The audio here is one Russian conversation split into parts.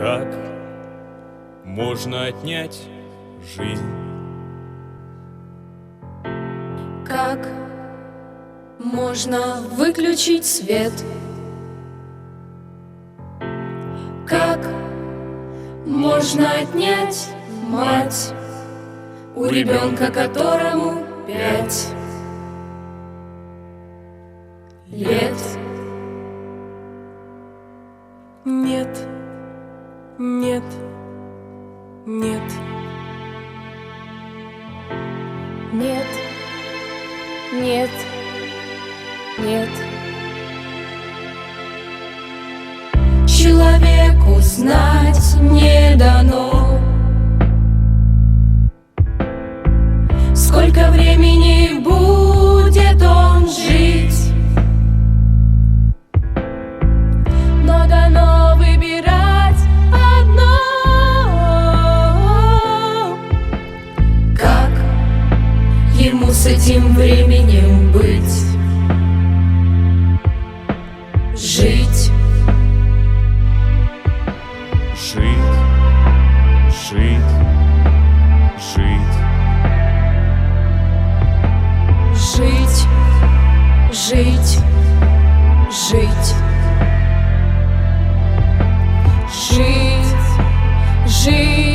Как можно отнять жизнь? Как можно выключить свет? Как можно отнять мать у ребенка, которому Нет, нет, нет. Человеку знать не дано, Жить, Жить, жить, жить, жить, жить, жить, жить, жить,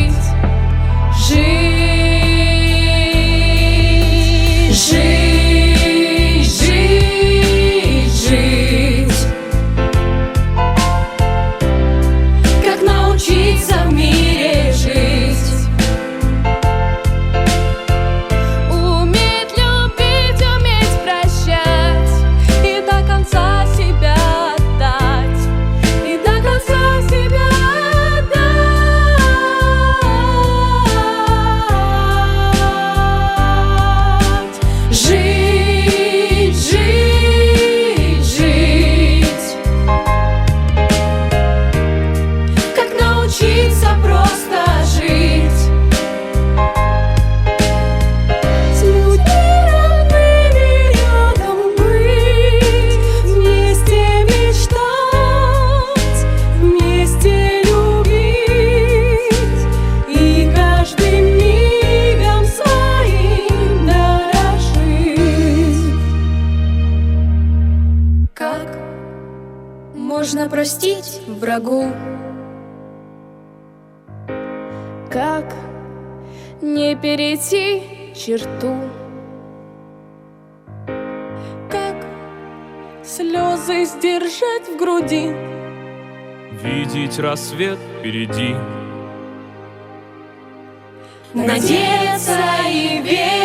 научиться просто жить с людьми родными рядом быть, вместе мечтать, вместе любить и каждым мигом своим дорожить. Как можно простить врагу? Как не перейти черту? Как слезы сдержать в груди. видеть рассвет впереди. надеяться и верить?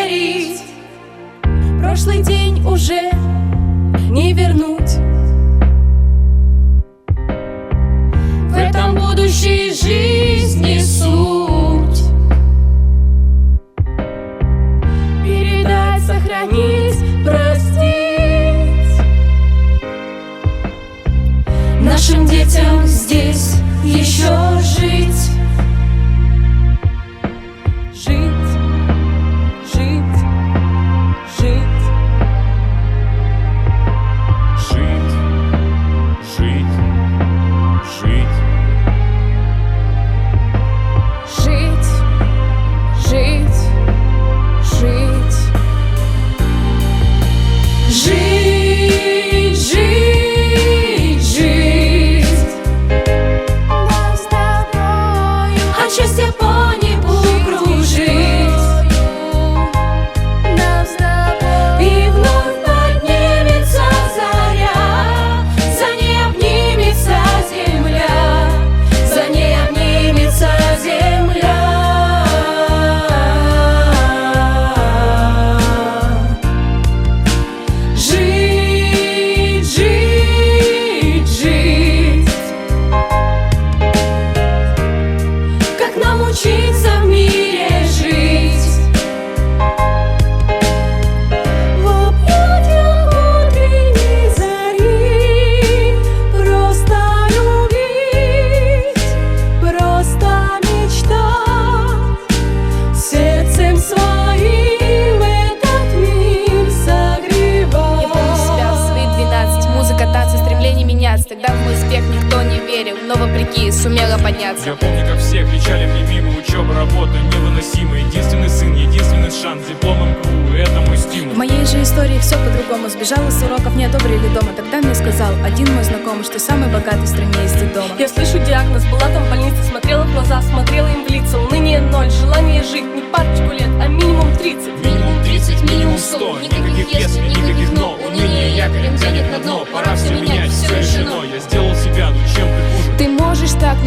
Но вопреки сумела подняться. Я помню, как все кричали мне мимо Учеба, работа невыносима Единственный сын, единственный шанс Диплом МГУ, это мой стимул В моей же истории все по-другому. Сбежала с уроков, не одобрили дома. Тогда мне сказал один мой знакомый Что самый богатый в стране есть дома. Я слышу диагноз, была там в больнице Смотрела в глаза, смотрела им в лица Уныние ноль, желание жить Не парочку лет, а минимум 30 Минимум 30, минимум 100 Никаких если, никаких но. Уныние якорем тянет на дно. Пора все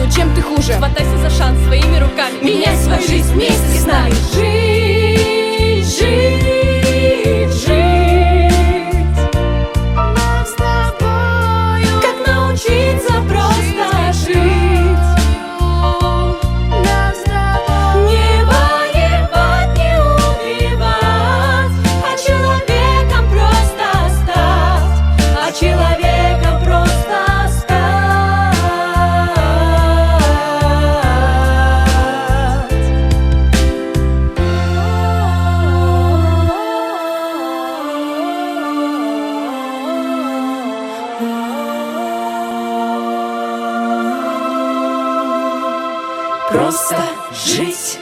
но чем ты хуже? Хватайся за шанс своими руками. Меняй свою жизнь вместе с нами. Жить, Просто жить